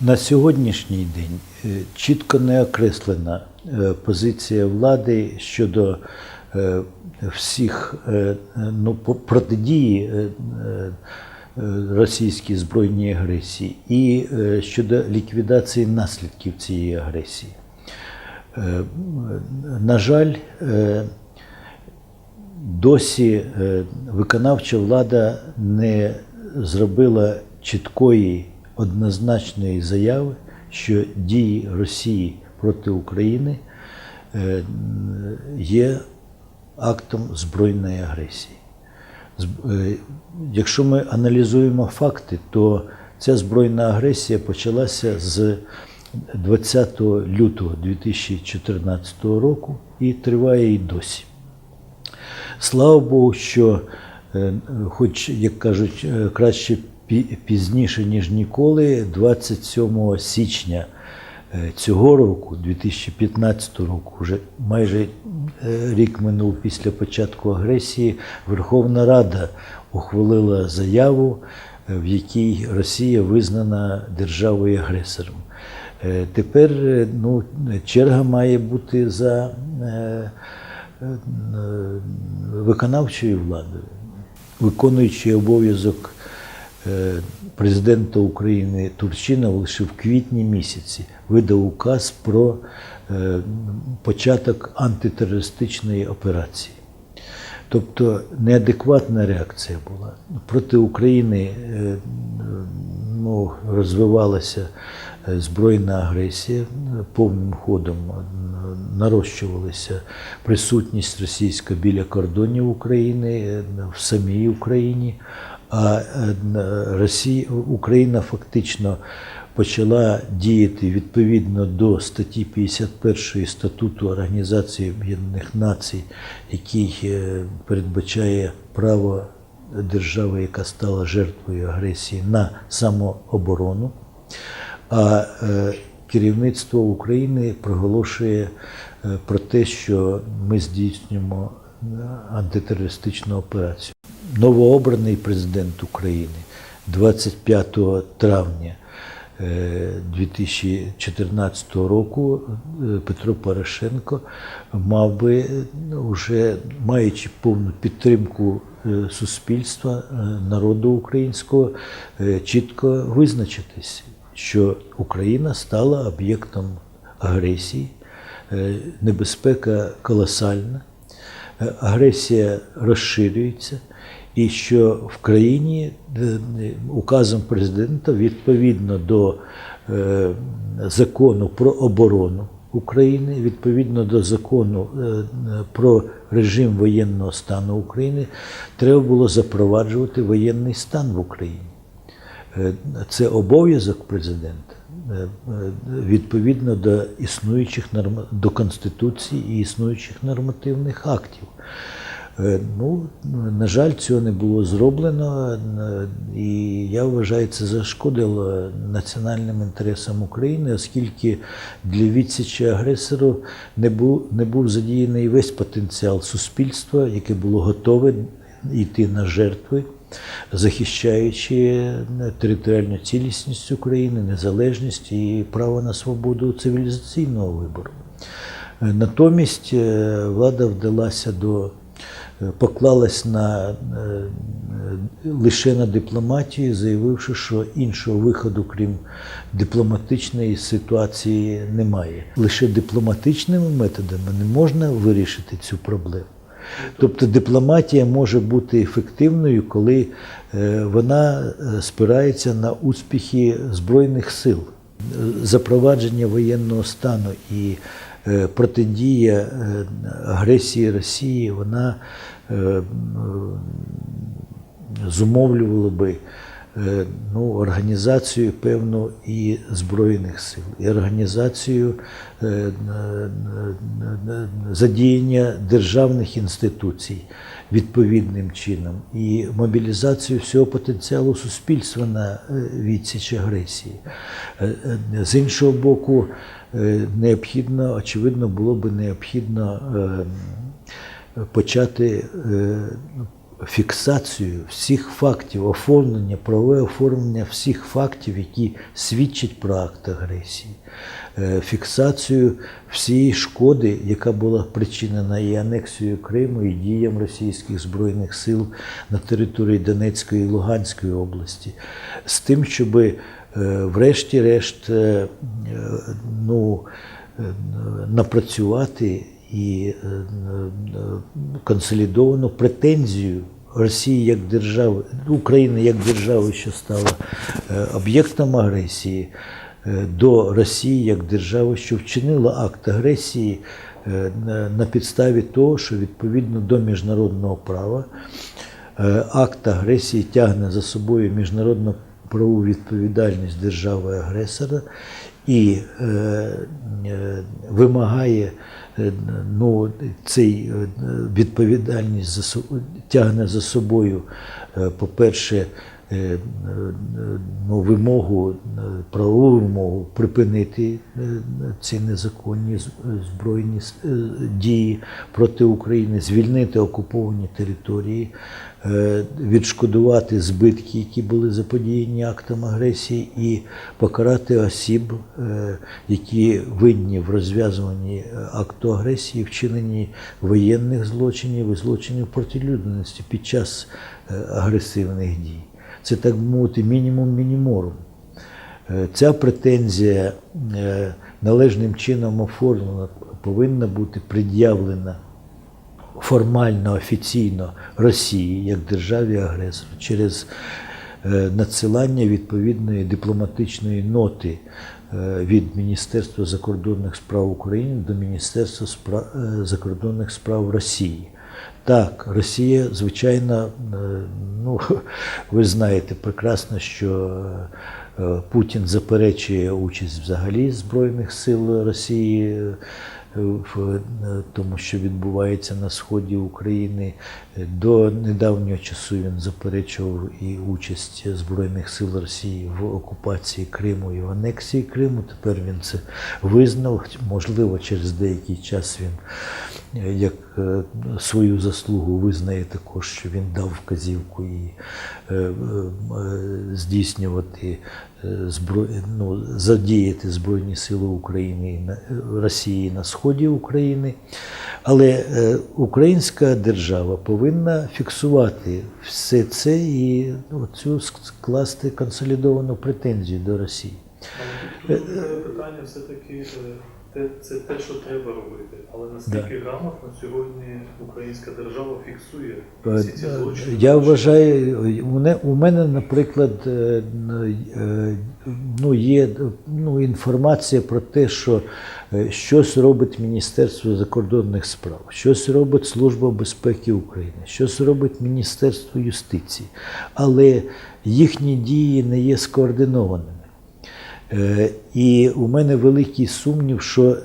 На сьогоднішній день е, чітко не окреслена е, позиція влади щодо е, всіх ну, протидії російській збройній агресії і щодо ліквідації наслідків цієї агресії. На жаль, досі виконавча влада не зробила чіткої однозначної заяви, що дії Росії проти України е, є актом збройної агресії. Е, Якщо ми аналізуємо факти, то ця збройна агресія почалася з 20 лютого 2014 року і триває і досі. Слава Богу, що, е, хоч, як кажуть, краще пізніше, ніж ніколи, 27 січня е, цього року, 2015 року, вже майже е, рік минув після початку агресії, Верховна Рада ухвалила заяву, е, в якій Росія визнана державою-агресором. Е, Тепер ну, черга має бути за виконавчою владою, виконуючий обов'язок президента України Турчинов лише в квітні місяці видав указ про е, початок антитерористичної операції. Тобто неадекватна реакція була. Проти України е, ну, розвивалася е, збройна агресія е, повним ходом е, нарощувалася присутність російська біля кордонів України е, в самій Україні. А е, Росія, Україна фактично почала діяти відповідно до статті 51 статуту Організації Об'єднаних Націй, який е, передбачає право держави, яка стала жертвою агресії на самооборону. А е, керівництво України проголошує про те, що ми здійснюємо антитерористичну операцію. Новообраний президент України 25 травня е, 2014 року е, Петро Порошенко мав би, е, вже маючи повну підтримку е, суспільства, е, народу українського, е, чітко визначитись, що Україна стала об'єктом агресії, е, небезпека колосальна, е, агресія розширюється, і що в країні е, указом президента відповідно до е, закону про оборону України, відповідно до закону е, про режим воєнного стану України, треба було запроваджувати воєнний стан в Україні. Це обов'язок президента відповідно до існуючих до Конституції і існуючих нормативних актів. Е, Ну, на жаль, цього не було зроблено, е, і я вважаю, це зашкодило національним інтересам України, оскільки для відсічі агресору не був, не був задіяний весь потенціал суспільства, яке було готове йти на жертви, захищаючи територіальну цілісність України, незалежність і право на свободу цивілізаційного вибору. Е, Натомість е, влада вдалася до е, поклалась на е, е, лише на дипломатію, заявивши, що іншого виходу, крім дипломатичної ситуації, немає. Лише дипломатичними методами не можна вирішити цю проблему. Тобто дипломатія може бути ефективною, коли е, вона е, спирається на успіхи Збройних сил. Е, Запровадження воєнного стану і е, протидія е, агресії Росії, вона е, зумовлювало би е, ну, організацію певну і Збройних сил, і організацію е, задіяння державних інституцій відповідним чином, і мобілізацію всього потенціалу суспільства на е, відсіч агресії. Е, е, З іншого боку, е, необхідно, очевидно, було би необхідно е, почати е, фіксацію всіх фактів, оформлення, правове оформлення всіх фактів, які свідчать про акт агресії, е, фіксацію всієї шкоди, яка була причинена і анексією Криму, і діям російських збройних сил на території Донецької і Луганської області, з тим, щоб врешті-решт е, е, ну, напрацювати і е, е, консолідовану претензію Росії як держави, України як держави, що стала е, об'єктом агресії, до Росії як держави, що вчинила акт агресії на- підставі того, що відповідно до міжнародного права акт агресії тягне за собою міжнародну правову відповідальність держави-агресора і е, вимагає е, ну, цей е, відповідальність за, тягне за собою, по-перше, ну, вимогу, е, правову вимогу припинити е, ці незаконні збройні е, дії проти України, звільнити окуповані території, е, відшкодувати збитки, які були заподіяні актом агресії, і покарати осіб, е, які винні в розв'язуванні е, акту агресії, вчиненні воєнних злочинів і злочинів проти людяності під час е, агресивних дій. Це так би мовити мінімум мініморум. Е, Ця претензія е, належним чином оформлена, повинна бути пред'явлена формально, офіційно Росії як державі агресору через е, надсилання відповідної дипломатичної ноти від Міністерства закордонних справ України до Міністерства закордонних справ Росії. Так, Росія, звичайно, е, ну, ви знаєте прекрасно, що е, Путін заперечує участь взагалі Збройних сил Росії е, в тому, що відбувається на сході України. До недавнього часу він заперечував і участь Збройних сил Росії в окупації Криму і в анексії Криму. Тепер він це визнав. Можливо, через деякий час він як свою заслугу визнає також, що він дав вказівку і е, е, здійснювати е, ну, задіяти Збройні Сили України Росії на сході України. Але е, українська держава повинна фіксувати все це і ну, цю скласти консолідовану претензію до Росії. Але тут питання все-таки е, те, це те, що треба робити. Але наскільки грамотно сьогодні українська держава фіксує всі ці Е, злочини? Я вважаю, у мене, наприклад, е, е, ну, є ну, інформація про те, що щось робить Міністерство закордонних справ, щось робить Служба безпеки України, щось робить Міністерство юстиції, але їхні дії не є скоординованими. Е, І у мене великий сумнів, що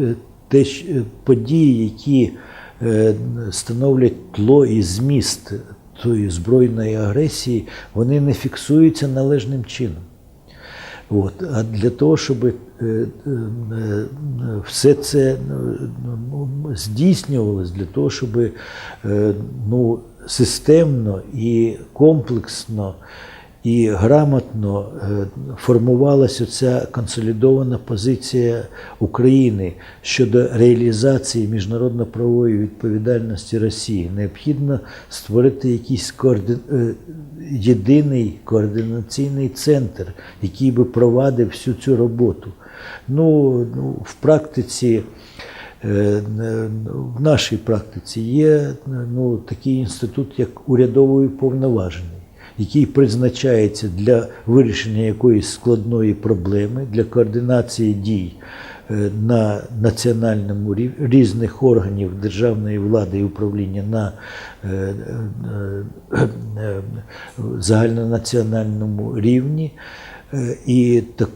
е, те, е, події, які становлять тло і зміст тої збройної агресії, вони не фіксуються належним чином. От. А для того, щоб все це ну, здійснювалось, для того, щоб ну, системно і комплексно і грамотно е, формувалася ця консолідована позиція України щодо реалізації міжнародно-правової відповідальності Росії, необхідно створити якийсь коорди... е, єдиний координаційний центр, який би провадив всю цю роботу. Ну, ну в практиці. Е, В нашій практиці є ну, такий інститут, як урядовий повноважений, який призначається для вирішення якоїсь складної проблеми, для координації дій е, на національному рівні різних органів державної влади і управління на е, е, загальнонаціональному рівні. І так,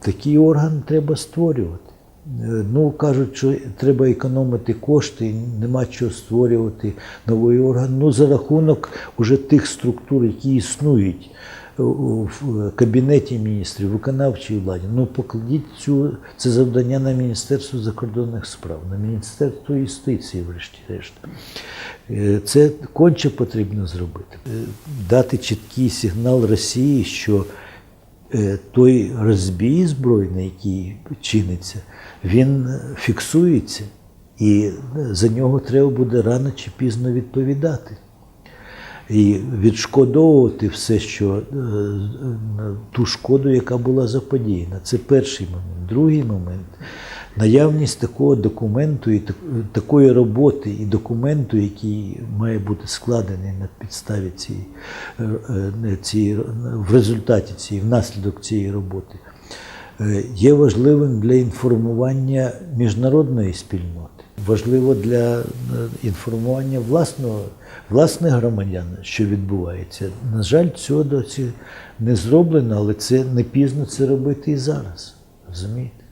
такий орган треба створювати. Е, Ну, кажуть, що треба економити кошти, нема чого створювати новий орган. Ну, за рахунок уже тих структур, які існують в кабінеті міністрів, виконавчій владі. Ну покладіть цю це завдання на Міністерство закордонних справ, на Міністерство юстиції, врешті-решт. Е, Це конче потрібно зробити. Е, Дати чіткий сигнал Росії, що той розбій збройний, який чиниться, він е, фіксується, і е, за нього треба буде рано чи пізно відповідати. І відшкодовувати все, що е, е, ту шкоду, яка була заподіяна. Це перший момент. Другий момент наявність такого документу і такої роботи і документу, який має бути складений на підставі цієї, е, е, цієї в результаті цієї, внаслідок цієї роботи, е, є важливим для інформування міжнародної спільноти. Важливо для інформування власного, власних громадян, що відбувається. На жаль, цього досі не зроблено, але це не пізно це робити і зараз. Розумієте?